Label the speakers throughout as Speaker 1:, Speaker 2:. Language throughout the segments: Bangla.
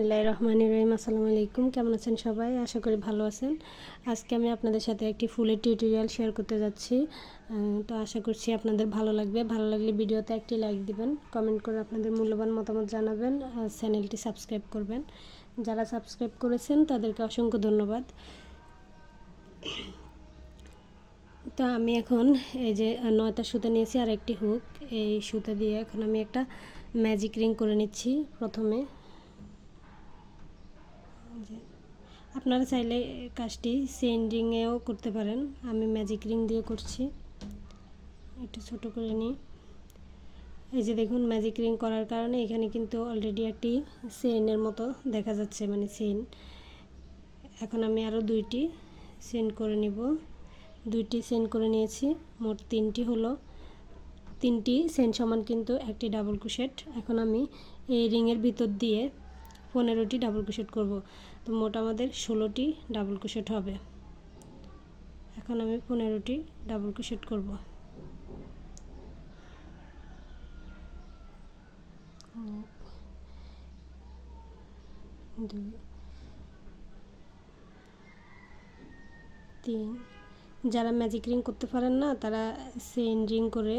Speaker 1: আল্লাহ রহমান রহিম, আসসালামু আলাইকুম। কেমন আছেন সবাই? আশা করি ভালো আছেন। আজকে আমি আপনাদের সাথে একটি ফুলের টিউটোরিয়াল শেয়ার করতে যাচ্ছি। তো আশা করছি আপনাদের ভালো লাগবে। ভালো লাগলে ভিডিওতে একটি লাইক দিবেন কমেন্ট করে আপনাদের মূল্যবান মতামত জানাবেন, আর চ্যানেলটি সাবস্ক্রাইব করবেন। যারা সাবস্ক্রাইব করেছেন, তাদেরকে অসংখ্য ধন্যবাদ। তো আমি এখন এই যে নয়টা সুতা নিয়েছি আর একটি হুক এই সুতা দিয়ে এখন আমি একটা ম্যাজিক রিং করে নিচ্ছি প্রথমে যে আপনারা চাইলে কাজটি চেইন রিংয়েও করতে পারেন। আমি ম্যাজিক রিং দিয়ে করছি। একটু ছোট করে নিই। এই যে দেখুন ম্যাজিক রিং করার কারণে এখানে কিন্তু অলরেডি একটি চেইনের মতো দেখা যাচ্ছে মানে চেইন এখন আমি আরও দুইটি সেন্ড করে নিব। দুইটি সেন্ড করে নিয়েছি। মোট তিনটি হলো। তিনটি সেন সমান কিন্তু একটি ডাবল কুশেট এখন আমি এই রিংয়ের ভিতর দিয়ে পনেরোটি ডাবল কুশেট করব। তো মোট আমাদের ষোলোটি ডাবল কুশেট হবে। এখন আমি পনেরোটি ডাবল কুশেট করব। তিন। যারা ম্যাজিক রিং করতে পারেন না, তারা সেন রিং করে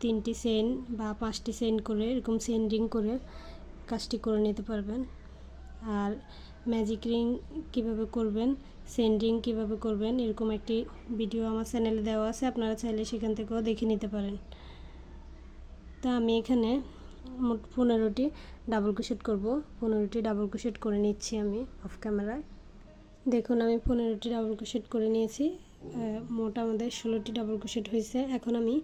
Speaker 1: তিনটি সেন বা পাঁচটি সেন করে, এরকম সেন রিং করে কাজটি করে নিতে পারবেন। আর ম্যাজিক রিং কীভাবে করবেন সেন্ডিং কীভাবে করবেন, এরকম একটি ভিডিও আমার চ্যানেলে দেওয়া আছে, আপনারা চাইলে সেখান থেকেও দেখে নিতে পারেন। তা আমি এখানে মোট পনেরোটি ডাবল ক্রোশেট করব। পনেরোটি ডাবল ক্রোশেট করে নিচ্ছি আমি অফ ক্যামেরায় দেখুন, আমি পনেরোটি ডাবল ক্রোশেট করে নিয়েছি। মোট আমাদের ষোলোটি ডাবল ক্রোশেট হয়েছে। এখন আমি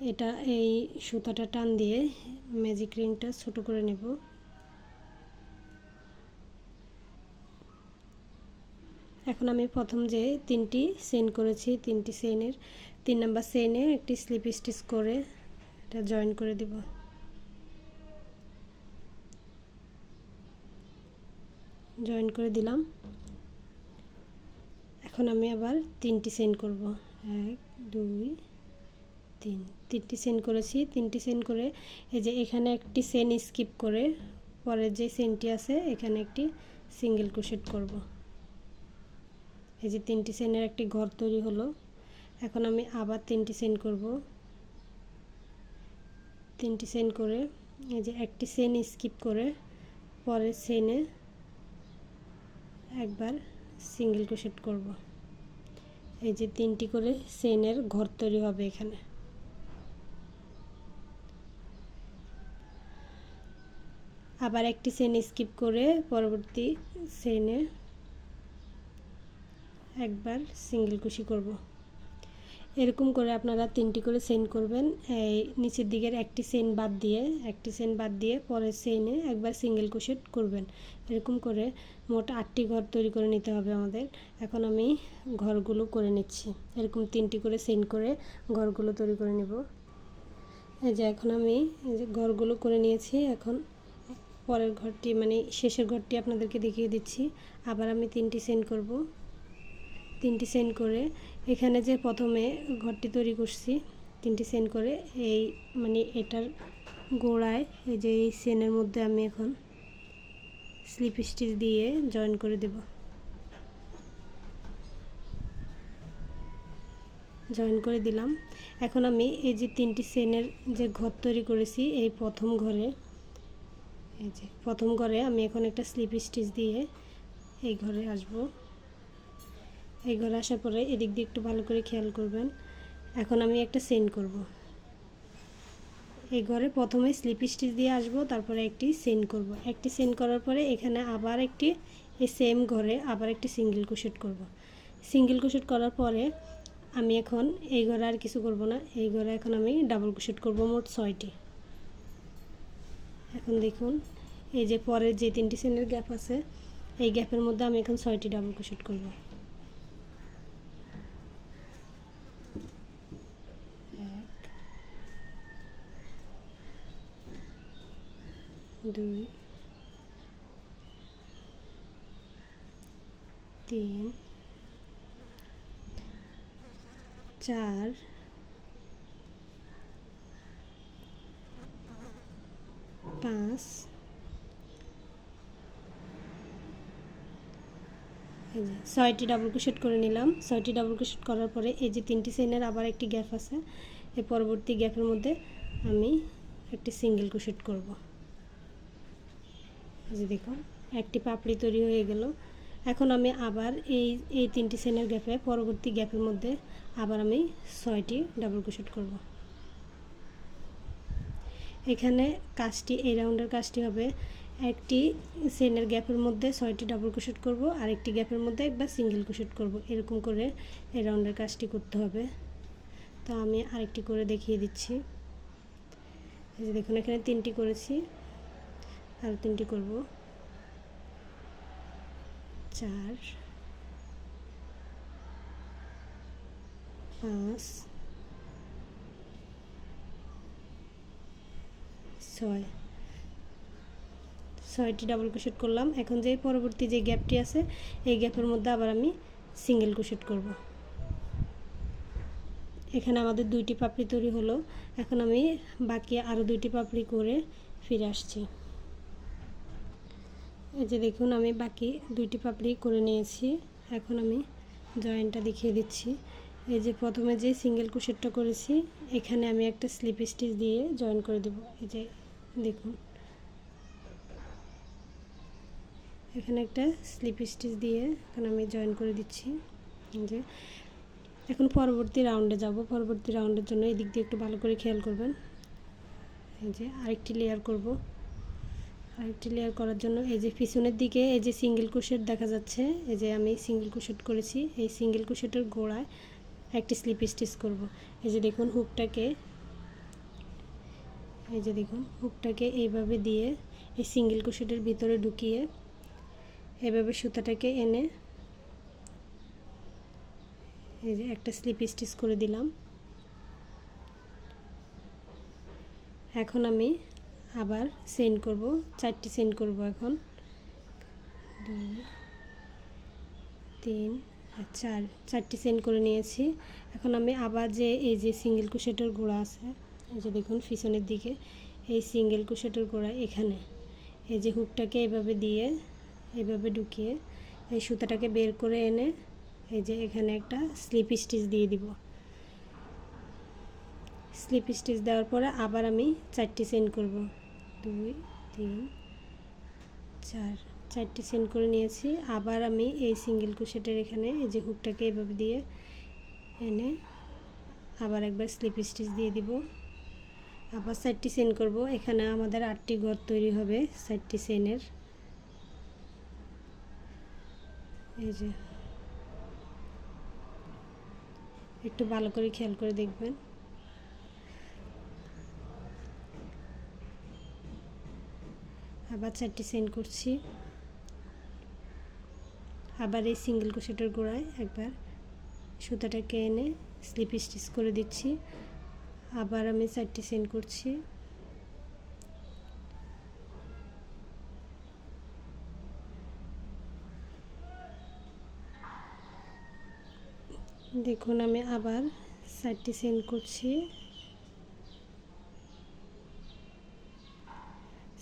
Speaker 1: এটা এই সুতাটা টান দিয়ে ম্যাজিক রিংটা ছোট করে নেব। এখন আমি প্রথম যে তিনটি সেন করেছি, তিনটি সেনের তিন নাম্বার সেনে একটি স্লিপ স্টিচ করে এটা জয়েন করে দিব। জয়েন করে দিলাম। এখন আমি আবার তিনটি সেন্ড করব। এক, দুই তিন, তিনটি সেন্ড করেছি। তিনটি সেন্ড করে এই যে এখানে একটি সেন স্কিপ করে পরের যে সেনটি আছে এখানে একটি সিঙ্গেল ক্রোশেট করব। এই যে তিনটি সেনের একটি ঘর তৈরি হলো। এখন আমি আবার তিনটি সেন্ড করব। তিনটি সেন্ড করে এই যে একটি সেন স্কিপ করে পরের সেনে একবার সিঙ্গেল ক্রোশেট করব। এই যে তিনটি করে সেনের ঘর তৈরি হবে এখানে। আবার একটি সেন স্কিপ করে পরবর্তী সেনে একবার সিঙ্গেল কুশি করব। এরকম করে আপনারা তিনটি করে সেন করবেন। এই নিচের দিকের একটি সেন বাদ দিয়ে, একটি সেন বাদ দিয়ে পরের সেনে একবার সিঙ্গেল কুশেট করবেন। এরকম করে মোট আটটি ঘর তৈরি করে নিতে হবে আমাদের। এখন আমি ঘরগুলো করে নিচ্ছি। এরকম তিনটি করে সেন করে ঘরগুলো তৈরি করে নেব। এই যে এখন আমি এই যে ঘরগুলো করে নিয়েছি। এখন পরের ঘরটি মানে শেষের ঘরটি আপনাদেরকে দেখিয়ে দিচ্ছি। আবার আমি তিনটি সেন করব। তিনটি সেন্ড করে এখানে যে প্রথমে ঘরটি তৈরি করছি, তিনটি সেন্ড করে এই মানে এটার গোড়ায়, এই যে এই সেনের মধ্যে আমি এখন স্লিপ স্টিচ দিয়ে জয়েন করে দেব। জয়েন করে দিলাম। এখন আমি এই যে তিনটি সেনের যে ঘর তৈরি করেছি, এই প্রথম ঘরে এই যে, প্রথম ঘরে আমি এখন একটা স্লিপ স্টিচ দিয়ে এই ঘরে আসব। এই ঘরে আসার পরে এদিক দিয়ে একটু ভালো করে খেয়াল করবেন। এখন আমি একটা সেন্ড করব। এই ঘরে প্রথমে স্লিপ স্টিচ দিয়ে আসব, তারপরে একটি সেন্ড করব। একটি সেন্ড করার পরে এখানে আবার একটি এই সেম ঘরে আবার একটি সিঙ্গেল কুশেট করব। সিঙ্গেল কুশেট করার পরে আমি এখন এই ঘরে আর কিছু করব না। এই ঘরে এখন আমি ডাবল কুশেট করব মোট ছয়টি। এখন দেখুন, এই যে পরের যে তিনটি সেনের গ্যাপ আছে, এই গ্যাপের মধ্যে আমি এখন ছয়টি ডাবল কুশেট করব। দুই, তিন, চার পাঁচ এই যে, ছয়টি ডাবল ক্রোশেট করে নিলাম। ছয়টি ডাবল ক্রোশেট করার পরে এই যে তিনটি সেনের আবার একটি গ্যাপ আছে। এই পরবর্তী গ্যাপের মধ্যে আমি একটি সিঙ্গেল ক্রোশেট করব। যে দেখো একটি পাপড়ি তৈরি হয়ে গেল। এখন আমি আবার এই এই তিনটি সেনের গ্যাপে পরবর্তী গ্যাপের মধ্যে আবার আমি ছয়টি ডাবল ক্রোশেট করব। এখানে কাজটি, এই রাউন্ডের কাজটি হবে একটি সেনের গ্যাপের মধ্যে ছয়টি ডাবল ক্রোশেট করব আর একটি গ্যাপের মধ্যে একবার সিঙ্গেল ক্রোশেট করব। এরকম করে এই রাউন্ডের কাজটি করতে হবে। তো আমি আরেকটি করে দেখিয়ে দিচ্ছি। এই যে দেখুন, এখানে তিনটি করেছি। আর তিনটি করব। চার, পাঁচ ছয়। ছয়টি ডাবল ক্রোশেট করলাম। এখন যে পরবর্তী যে গ্যাপটি আছে, এই গ্যাপের মধ্যে আবার আমি সিঙ্গেল ক্রোশেট করব। এখানে আমাদের দুইটি পাপড়ি তৈরি হলো। এখন আমি বাকি আরও দুইটি পাপড়ি করে ফিরে আসছি। এই যে দেখুন, আমি বাকি দুইটি পাপড়ি করে নিয়েছি। এখন আমি জয়েন্টটা দেখিয়ে দিচ্ছি। এই যে প্রথমে যে সিঙ্গেল ক্রোশেটটা করেছি, এখানে আমি একটা স্লিপ স্টিচ দিয়ে জয়েন করে দেবো। এই যে দেখুন। এখানে একটা স্লিপ স্টিচ দিয়ে এখন আমি জয়েন করে দিচ্ছি। যে, এখন পরবর্তী রাউন্ডে যাব। পরবর্তী রাউন্ডের জন্য এই দিক দিয়ে একটু ভালো করে খেয়াল করবেন। এই যে আরেকটি লেয়ার করব। আরেকটি লেয়ার করার জন্য এই যে পিছনের দিকে এই যে সিঙ্গেল কুশেট দেখা যাচ্ছে, এই যে আমি সিঙ্গেল কুশেট করেছি। এই সিঙ্গেল কুশেটের গোড়ায় একটি স্লিপ স্টিচ করব। এই যে দেখুন হুকটাকে এই যে দেখুন, হুকটাকে এইভাবে দিয়ে এই সিঙ্গেল কুশেটের ভিতরে ঢুকিয়ে এভাবে সুতাটাকে এনে এই যে একটা স্লিপ স্টিচ করে দিলাম। এখন আমি আবার সেন্ড করব, চারটি সেন্ড করব এখন। দুই, তিন, আর চার, চারটি সেন্ড করে নিয়েছি। এখন আমি আবার যে এই যে সিঙ্গেল কুশেটের গোড়া আছে এই যে দেখুন পিছনের দিকে, এই সিঙ্গেল কুশেটের গোড়া এখানে। এই যে হুকটাকে এভাবে দিয়ে, এভাবে ঢুকিয়ে, এই সুতাটাকে বের করে এনে, এই যে এখানে একটা স্লিপ স্টিচ দিয়ে দিব। স্লিপ স্টিচ দেওয়ার পরে আবার আমি চারটি সেন্ড করব। দুই, তিন, চার, চারটি সেন্ড করে নিয়েছি। আবার আমি এই সিঙ্গেল কুশেটের এখানে এই যে হুকটাকে এভাবে দিয়ে এনে আবার একবার স্লিপ স্টিচ দিয়ে দিব। আবার সাইডটি সেন্ড করব। এখানে আমাদের আটটি ঘর তৈরি হবে চারটি সেনের এই যে। একটু ভালো করে খেয়াল করে দেখবেন। আবার চারটি সেন্ড করছি। আবার এই সিঙ্গেল কুশেটের গোড়ায় একবার সুতাটাকে এনে স্লিপ স্টিচ করে দিচ্ছি। আবার আমি চারটি সেন্ড করছি। দেখুন, আমি আবার সাইডটি সেন্ড করছি।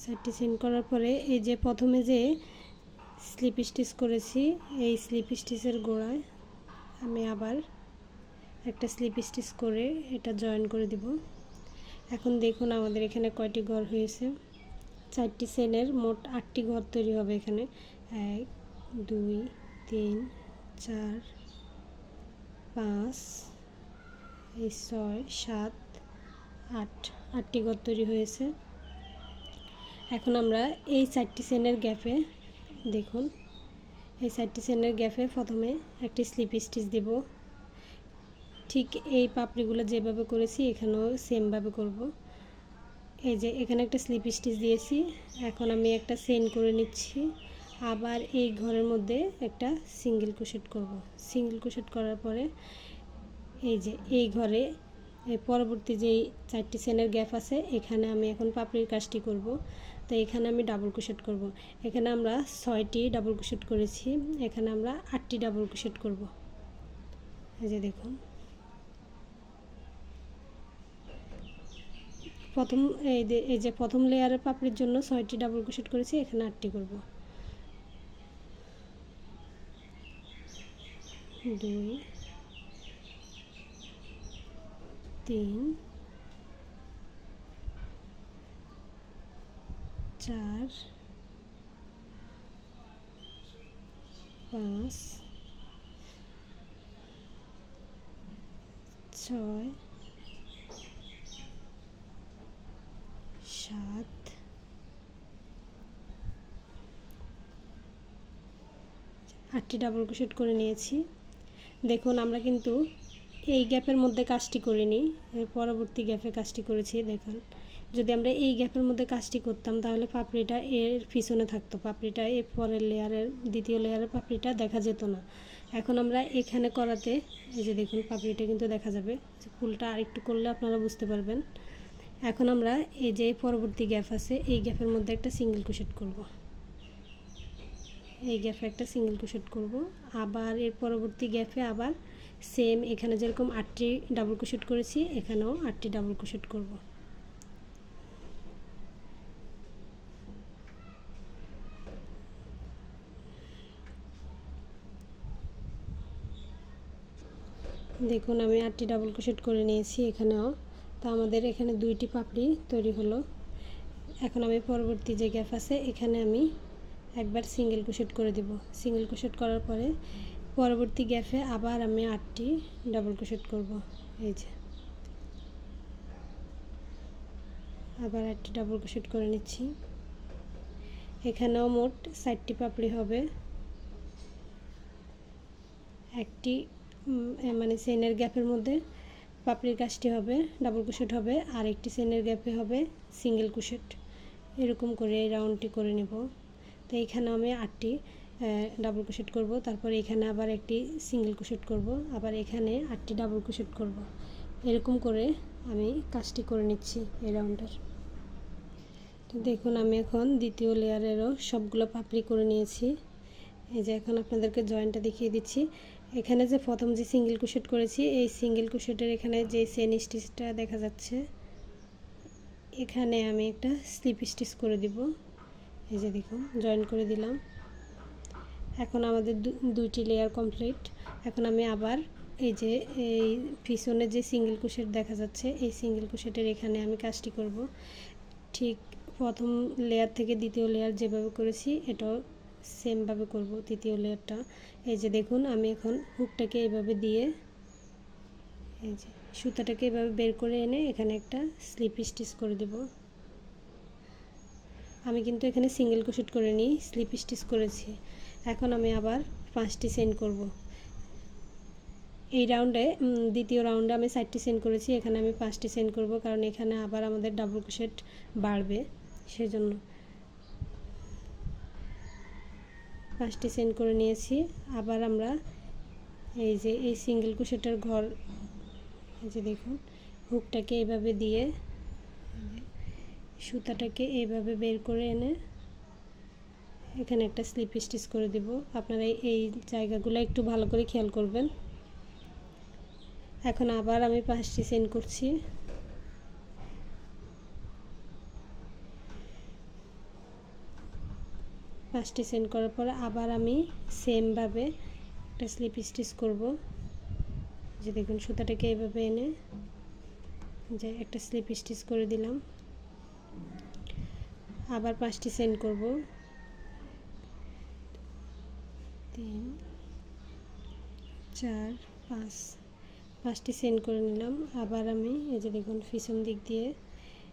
Speaker 1: সাইডটি সেন্ড করার পরে এই যে প্রথমে যে স্লিপ স্টিচ করেছি, এই স্লিপ স্টিচের গোড়ায় আমি আবার একটা স্লিপ স্টিচ করে এটা জয়েন করে দিব। এখন দেখুন আমাদের এখানে কয়টি ঘর হয়েছে। চারটি সেনের মোট আটটি ঘর তৈরি হবে এখানে। এক, দুই, তিন, চার, পাঁচ, এই ছয়, সাত, আট, আটটি ঘর তৈরি হয়েছে। এখন আমরা এই চারটি সেনের গ্যাপে দেখুন। এই চারটি সেনের গ্যাপে প্রথমে একটি স্লিপ স্টিচ দেব। ঠিক এই পাপড়িগুলো যেভাবে করেছি, এখানেও সেমভাবে করব। এই যে এখানে একটা স্লিপ স্টিচ দিয়েছি, এখন আমি একটা সেন করে নিচ্ছি। আবার এই ঘরের মধ্যে একটা সিঙ্গেল ক্রোশেট করব। সিঙ্গেল ক্রোশেট করার পরে এই যে এই ঘরে, এই পরবর্তী যেই চারটি সেনের গ্যাপ আছে, এখানে আমি এখন পাপড়ির কাজটি করব। তো এখানে আমি ডাবল ক্রোশেট করব। এখানে আমরা ছয়টি ডাবল ক্রোশেট করেছি, এখানে আমরা আটটি ডাবল ক্রোশেট করব। এই যে দেখুন। প্রথম এই এই যে প্রথম লেয়ারের পাপড়ির জন্য ছয়টি ডাবল ক্রোশেট করেছি, এখানে আটটি করব। দুই, তিন, চার, পাঁচ, ছয় সাত। আটটি ডাবল ক্রোশেট করে নিয়েছি। দেখুন, আমরা কিন্তু এই গ্যাপের মধ্যে কাজটি করিনি, এর পরবর্তী গ্যাপে কাজটি করেছি, দেখুন। যদি আমরা এই গ্যাপের মধ্যে কাজটি করতাম, তাহলে পাপড়িটা এর পিছনে থাকতো, পাপড়িটা এর পরের লেয়ারের দ্বিতীয় লেয়ারের পাপড়িটা দেখা যেত না। এখন আমরা এখানে করাতে, এই যে দেখুন, পাপড়িটা কিন্তু দেখা যাবে। ফুলটা আরেকটু করলে আপনারা বুঝতে পারবেন। এখন আমরা এই যে পরবর্তী গ্যাপ আছে, এই গ্যাপের মধ্যে একটা সিঙ্গেল কুশেট করব। এই গ্যাপে একটা সিঙ্গেল কুশেট করব। আবার এর পরবর্তী গ্যাপে আবার সেম এখানে যেরকম আটটি ডাবল কুশেট করেছি, এখানেও আটটি ডাবল কুশেট করব। দেখুন, আমি আটটি ডাবল ক্রোশেট করে নিয়েছি, এখানেও। তা আমাদের এখানে দুইটি পাপড়ি তৈরি হলো। এখন আমি পরবর্তী যে গ্যাপ আছে, এখানে আমি একবার সিঙ্গেল ক্রোশেট করে দিব। সিঙ্গেল ক্রোশেট করার পরে পরবর্তী গ্যাপে আবার আমি আটটি ডাবল ক্রোশেট করব। এই যে। আবার আটটি ডাবল ক্রোশেট করে নিচ্ছি। এখানেও মোট ষাটটি পাপড়ি হবে। একটি মানে চেনের গ্যাপের মধ্যে পাপড়ির কাজটি হবে, ডাবল কুশেট হবে, আর একটি চেনের গ্যাপে হবে সিঙ্গেল কুশেট এরকম করে এই রাউন্ডটি করে নেব। তো এখানে আমি আটটি ডাবল কুশেট করব, তারপর এখানে আবার একটি সিঙ্গেল কুশেট করব, আবার এখানে আটটি ডাবল কুশেট করব। এরকম করে আমি কাজটি করে নিচ্ছি এই রাউন্ডের। তো দেখুন, আমি এখন দ্বিতীয় লেয়ারেরও সবগুলো পাপড়ি করে নিয়েছি। এই যে এখন আপনাদেরকে জয়েন্টটা দেখিয়ে দিচ্ছি। এখানে যে প্রথম যে সিঙ্গেল কুশেট করেছি, এই সিঙ্গেল কুশেটের এখানে যে সেন স্টিচটা দেখা যাচ্ছে, এখানে আমি একটা স্লিপ স্টিচ করে দিব। এই যে দেখুন জয়েন করে দিলাম। এখন আমাদের দুইটি লেয়ার কমপ্লিট এখন আমি আবার এই যে, এই পিছনে যে সিঙ্গেল কুশেট দেখা যাচ্ছে, এই সিঙ্গেল কুশেটের এখানে আমি কাজটি করব। ঠিক প্রথম লেয়ার থেকে দ্বিতীয় লেয়ার যেভাবে করেছি, এটাও সেমভাবে করব, তৃতীয় লেয়ারটা। এই যে দেখুন, আমি এখন হুকটাকে এভাবে দিয়ে, এই যে সুতাটাকে এভাবে বের করে এনে এখানে একটা স্লিপ স্টিচ করে দেব। আমি কিন্তু এখানে সিঙ্গেল কুশিট করে নিই স্লিপ স্টিচ করেছি। এখন আমি আবার পাঁচটি সেন্ড করব। এই রাউন্ডে দ্বিতীয় রাউন্ডে আমি চারটি সেন্ড করেছি, এখানে আমি পাঁচটি সেন্ড করব, কারণ এখানে আবার আমাদের ডাবল কুশেট বাড়বে, সেজন্য। পাঁচটি সেন্ড করে নিয়েছি। আবার আমরা এই যে এই সিঙ্গেল কুশেটার ঘর, এই যে দেখুন হুকটাকে এইভাবে দিয়ে, সুতাটাকে এইভাবে বের করে এনে এখানে একটা স্লিপ স্টিচ করে দিব। আপনারা এই জায়গাগুলো একটু ভালো করে খেয়াল করবেন। এখন আবার আমি পাঁচটি সেন্ড করছি। পাঁচটি সেন্ড করার পরে আবার আমি সেমভাবে একটা স্লিপ স্টিচ করব। যে দেখুন সুতাটাকে এভাবে এনে যে একটা স্লিপ স্টিচ করে দিলাম। আবার পাঁচটি সেন্ড করব। তিন, চার, পাঁচ, পাঁচটি সেন্ড করে নিলাম। আবার আমি এই যে দেখুন পিছন দিক দিয়ে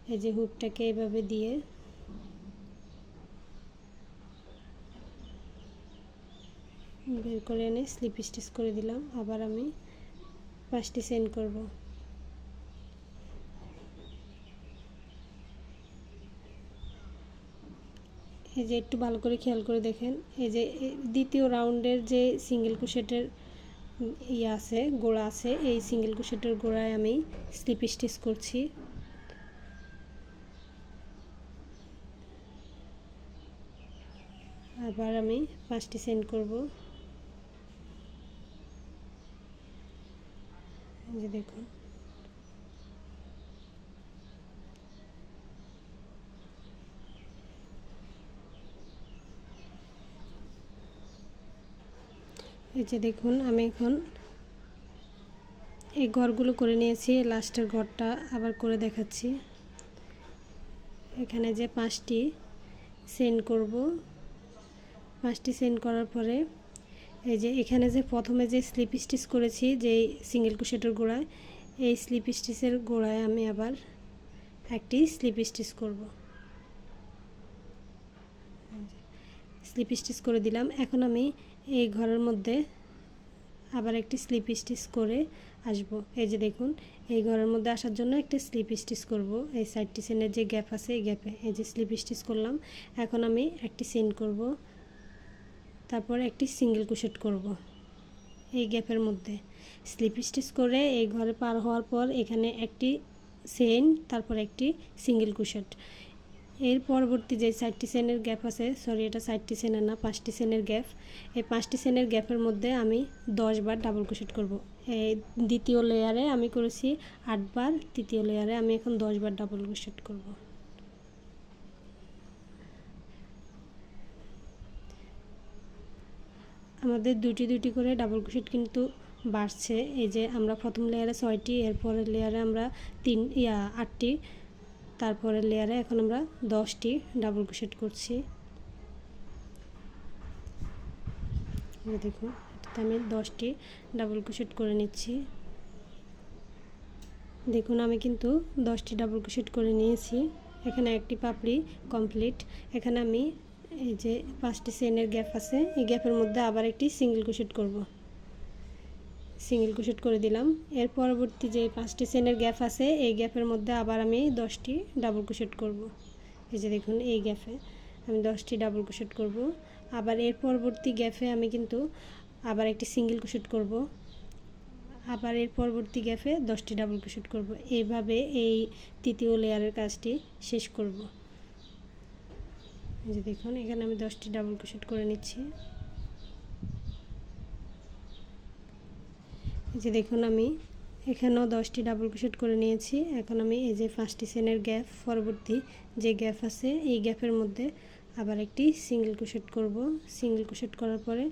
Speaker 1: এই যে হুকটাকে এভাবে দিয়ে বের করে এনে স্লিপ স্টিচ করে দিলাম। আবার আমি পাঁচটি সেন্ড করব। এই যে একটু ভালো করে খেয়াল করে দেখেন। এই যে দ্বিতীয় রাউন্ডের যে সিঙ্গেল কুশেটের ইয়ে আছে, গোড়া আছে, এই সিঙ্গেল কুশেটের গোড়ায় আমি স্লিপ স্টিচ করছি। আবার আমি পাঁচটি সেন্ড করব। যে দেখুন। এই যে দেখুন, আমি এখন এই ঘরগুলো করে নিয়েছি লাস্টের ঘরটা আবার করে দেখাচ্ছি। এখানে যে পাঁচটি সেন্ড করব, পাঁচটি সেন্ড করার পরে এই যে এখানে যে প্রথমে যে স্লিপ স্টিচ করেছি, যে সিঙ্গেল কুশেটের গোড়ায়, এই স্লিপ স্টিচের গোড়ায় আমি আবার একটি স্লিপ স্টিচ করব। স্লিপ স্টিচ করে দিলাম। এখন আমি এই ঘরের মধ্যে আবার একটি স্লিপ স্টিচ করে আসব। এই যে দেখুন, এই ঘরের মধ্যে আসার জন্য একটি স্লিপ স্টিচ করব। এই সাইডটি সেনের যে গ্যাপ আছে, এই গ্যাপে এই যে স্লিপ স্টিচ করলাম। এখন আমি একটি সেন্ড করব। তারপর একটি সিঙ্গেল কুশেট করব এই গ্যাপের মধ্যে। স্লিপ স্টিচ করে এই ঘরে পার হওয়ার পর এখানে একটি সেন তারপর একটি সিঙ্গেল কুশেট। এর পরবর্তী যে চারটি সেনের গ্যাপ আছে, সরি, এটা চারটি সেনের না, পাঁচটি সেনের গ্যাপ। এই পাঁচটি সেনের গ্যাপের মধ্যে আমি দশ বার ডাবল কুশেট করব। এই দ্বিতীয় লেয়ারে আমি করেছি আটবার, তৃতীয় লেয়ারে আমি এখন দশ বার ডাবল কুশেট করব। আমাদের দুটি দুটি করে ডাবল ক্রোশেট কিন্তু বাড়ছে। এই যে আমরা প্রথম লেয়ারে ছয়টি, এরপরের লেয়ারে আমরা তিন, ইয়া, আটটি, তারপরের লেয়ারে এখন আমরা দশটি ডাবল ক্রোশেট করছি। দেখুন আমি দশটি ডাবল ক্রোশেট করে নিচ্ছি। দেখুন, আমি কিন্তু দশটি ডাবল ক্রোশেট করে নিয়েছি। এখানে একটি পাপড়ি কমপ্লিট এখানে আমি এই যে পাঁচটি চেনের গ্যাপ আছে, এই গ্যাপের মধ্যে আবার একটি সিঙ্গেল ক্রোশেট করব। সিঙ্গেল ক্রোশেট করে দিলাম। এর পরবর্তী যে পাঁচটি চেনের গ্যাপ আছে, এই গ্যাপের মধ্যে আবার আমি দশটি ডাবল ক্রোশেট করব। এই যে দেখুন, এই গ্যাপে আমি দশটি ডাবল ক্রোশেট করব। আবার এর পরবর্তী গ্যাপে আমি কিন্তু আবার একটি সিঙ্গেল ক্রোশেট করব। আবার এর পরবর্তী গ্যাপে দশটি ডাবল ক্রোশেট করব। এইভাবে এই তৃতীয় লেয়ারের কাজটি শেষ করব। যে দেখুন, এখানে আমি দশটি ডাবল ক্রোশেট করে নিচ্ছি। যে দেখুন আমি, এখানেও দশটি ডাবল ক্রোশেট করে নিয়েছি। এখন আমি এই যে পাঁচটি সেনের গ্যাপ পরবর্তী যে গ্যাপ আছে, এই গ্যাপের মধ্যে আবার একটি সিঙ্গেল ক্রোশেট করব। সিঙ্গেল ক্রোশেট করার পরে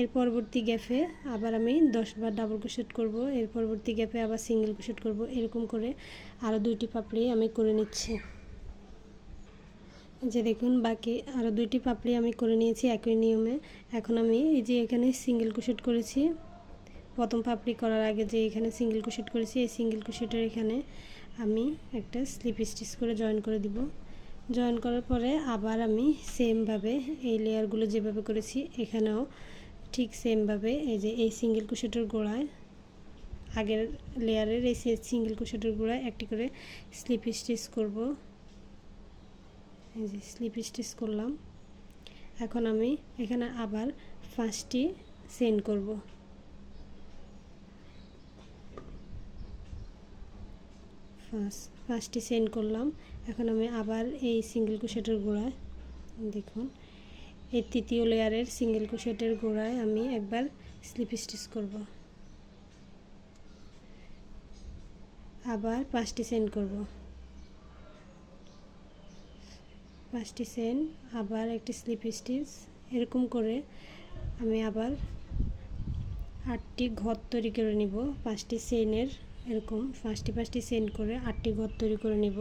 Speaker 1: এর পরবর্তী গ্যাপে আবার আমি দশবার ডাবল ক্রোশেট করব। এর পরবর্তী গ্যাপে আবার সিঙ্গেল ক্রোশেট করব। এরকম করে আরও দুইটি পাপড়ি আমি করে নিচ্ছি। যে দেখুন, বাকি আরও দুইটি পাপড়ি আমি করে নিয়েছি একই নিয়মে। এখন আমি এই যে এখানে সিঙ্গেল কুশেট করেছি, প্রথম পাপড়ি করার আগে যে এখানে সিঙ্গেল কুশেট করেছি, এই সিঙ্গেল কুশেটের এখানে আমি একটা স্লিপ স্টিচ করে জয়েন করে দিব। জয়েন করার পরে আবার আমি সেমভাবে এই লেয়ারগুলো যেভাবে করেছি, এখানেও ঠিক সেমভাবে এই যে এই সিঙ্গেল কুশেটের গোড়ায়, আগের লেয়ারের এই সিঙ্গেল কুশেটের গোড়ায় একটি করে স্লিপ স্টিচ করব। এই যে স্লিপ স্টিচ করলাম। এখন আমি এখানে আবার পাঁচটি সেন্ড করব। ফার্স্ট পাঁচটি সেন্ড করলাম। এখন আমি আবার এই সিঙ্গেল কুশেটের গোড়ায়, দেখুন, এই তৃতীয় লেয়ারের সিঙ্গেল কুশেটের গোড়ায় আমি একবার স্লিপ স্টিচ করব। আবার পাঁচটি সেন্ড করব। পাঁচটি সেন, আবার একটি স্লিপ স্টিচ। এরকম করে আমি আবার আটটি ঘর তৈরি করে নিব। পাঁচটি সেনের এরকম পাঁচটি পাঁচটি সেন করে আটটি ঘর তৈরি করে নিব।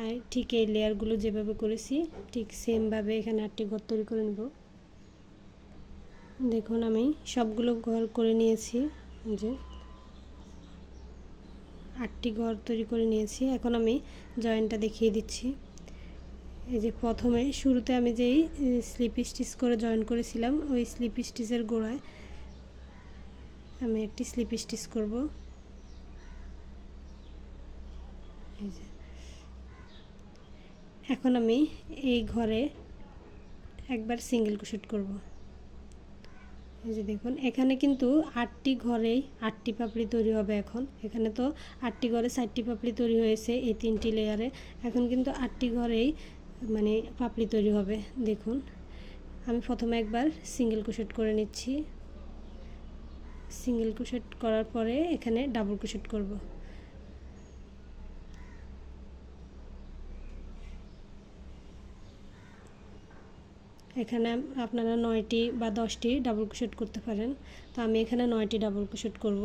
Speaker 1: আর ঠিক এই লেয়ারগুলো যেভাবে করেছি, ঠিক সেমভাবে এখানে আটটি ঘর তৈরি করে নেব। দেখুন আমি সবগুলো ঘর করে নিয়েছি যে। আটটি ঘর তৈরি করে নিয়েছি। এখন আমি জয়েন্টটা দেখিয়ে দিচ্ছি। এই যে প্রথমে শুরুতে আমি যেই স্লিপ স্টিচ করে জয়েন করেছিলাম, ওই স্লিপ স্টিচের গোড়ায় আমি একটি স্লিপ স্টিচ করব। এখন আমি এই ঘরে একবার সিঙ্গেল কুশুট করব। এই যে দেখুন, এখানে কিন্তু আটটি ঘরেই আটটি পাপড়ি তৈরি হবে এখন। এখানে তো আটটি ঘরে চারটি পাপড়ি তৈরি হয়েছে এই তিনটি লেয়ারে এখন কিন্তু আটটি ঘরেই মানে পাপড়ি তৈরি হবে, দেখুন। আমি প্রথমে একবার সিঙ্গেল কুশেট করে নিচ্ছি। সিঙ্গেল কুশেট করার পরে এখানে ডাবল কুশেট করব। এখানে আপনারা নয়টি বা দশটি ডাবল কুশেট করতে পারেন। তো আমি এখানে নয়টি ডাবল ক্রোশেট করব।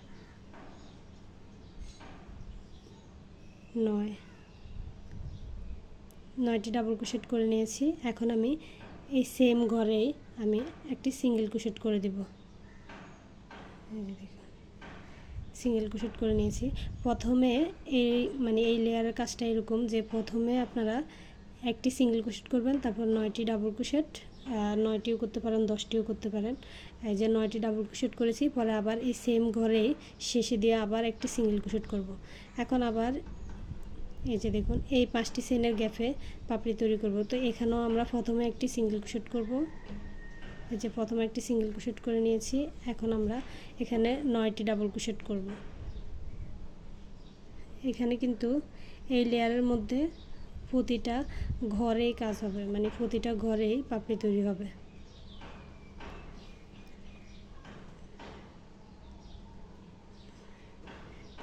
Speaker 1: নয়। নয়টি ডাবল ক্রোশেট করে নিয়েছি। এখন আমি এই সেম ঘরেই আমি একটি সিঙ্গেল ক্রোশেট করে দেব। সিঙ্গেল ক্রোশেট করে নিয়েছি। প্রথমে এই মানে এই লেয়ারের কাজটা এরকম যে প্রথমে আপনারা একটি সিঙ্গেল ক্রোশেট করবেন, তারপর নয়টি ডাবল ক্রোশেট নয়টিও করতে পারেন, দশটিও করতে পারেন। এই যে নয়টি ডাবল ক্রোশেট করেছি, পরে আবার এই সেম ঘরেই শেষে দিয়ে আবার একটি সিঙ্গেল ক্রোশেট করব। এখন আবার এই যে দেখুন, এই পাঁচটি সেনের গ্যাপে পাপড়ি তৈরি করব। তো এখানেও আমরা প্রথমে একটি সিঙ্গেল ক্রোশেট করব। এই যে প্রথমে একটি সিঙ্গেল ক্রোশেট করে নিয়েছি। এখন আমরা এখানে নয়টি ডাবল ক্রোশেট করব। এখানে কিন্তু এই লেয়ারের মধ্যে প্রতিটা ঘরেই কাজ হবে। মানে প্রতিটা ঘরেই পাপড়ি তৈরি হবে।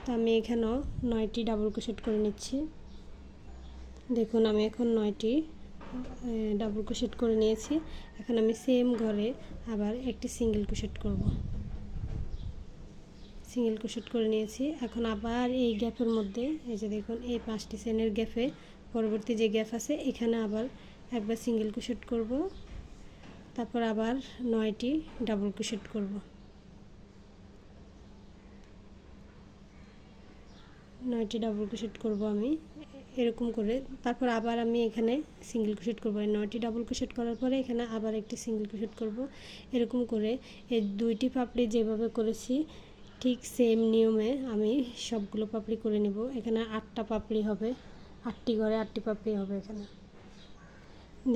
Speaker 1: তো আমি এখানেও নয়টি ডাবল ক্রোশেট করে নিচ্ছি। দেখুন, আমি এখন নয়টি ডাবল ক্রোশেট করে নিয়েছি। এখন আমি সেম ঘরে আবার একটি সিঙ্গেল ক্রোশেট করব। সিঙ্গেল ক্রোশেট করে নিয়েছি। এখন আবার এই গ্যাপের মধ্যে, এই যে দেখুন, এই পাঁচটি সেনের গ্যাপে পরবর্তী যে গ্যাপ আছে, এখানে আবার একবার সিঙ্গেল ক্রোশেট করব। তারপর আবার নয়টি ডাবল ক্রোশেট করব। নয়টি ডাবল ক্রোশেট করব আমি, এরকম করে। তারপর আবার আমি এখানে সিঙ্গেল ক্রোশেট করব। নয়টি ডাবল ক্রোশেট করার পরে এখানে আবার একটি সিঙ্গেল ক্রোশেট করব। এরকম করে এই দুইটি পাপড়ি যেভাবে করেছি, ঠিক সেম নিয়মে আমি সবগুলো পাপড়ি করে নেব। এখানে আটটা পাপড়ি হবে, আটটি ঘরে আটটি পাপড়ি হবে এখানে।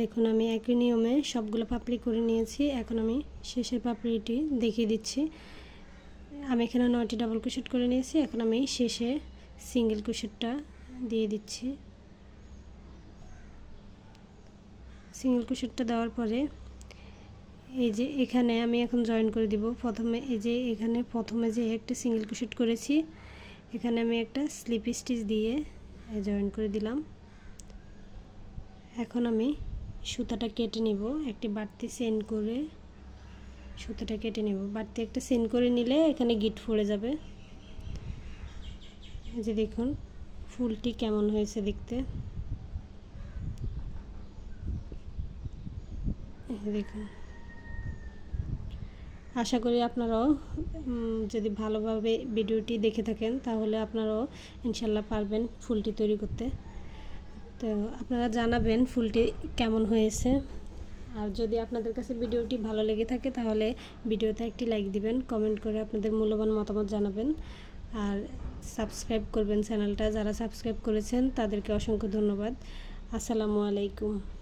Speaker 1: দেখুন, আমি একই নিয়মে সবগুলো পাপড়ি করে নিয়েছি। এখন আমি শেষের পাপড়িটি দেখিয়ে দিচ্ছি। আমি এখানে নয়টি ডাবল ক্রোশেট করে নিয়েছি। এখন আমি শেষে সিঙ্গেল ক্রোশেটটা দিয়ে দিচ্ছি। সিঙ্গেল ক্রোশেটটা দেওয়ার পরে এই যে এখানে আমি এখন জয়েন করে দিব। প্রথমে এই যে এখানে প্রথমে যে একটা সিঙ্গেল ক্রোশেট করেছি, এখানে আমি একটা স্লিপ স্টিচ দিয়ে জয়েন করে দিলাম। এখন আমি সুতাটা কেটে নিব। একটি বাড়তি সেন করে সুতাটা কেটে নেব। বাড়তি একটা সেন করে নিলে এখানে গিট পড়ে যাবে। যে দেখুন, ফুলটি কেমন হয়েছে দেখতে। দেখুন। আশা করি আপনারাও যদি ভালোভাবে ভিডিওটি দেখে থাকেন, তাহলে আপনারাও ইনশাল্লাহ পারবেন ফুলটি তৈরি করতে। তো আপনারা জানাবেন ফুলটি কেমন হয়েছে। আর যদি আপনাদের কাছে ভিডিওটি ভালো লেগে থাকে, তাহলে ভিডিওতে একটি লাইক দিবেন, কমেন্ট করে আপনাদের মূল্যবান মতামত জানাবেন। আর সাবস্ক্রাইব করবেন চ্যানেলটা। যারা সাবস্ক্রাইব করেছেন তাদেরকে অসংখ্য ধন্যবাদ। আসসালামু আলাইকুম।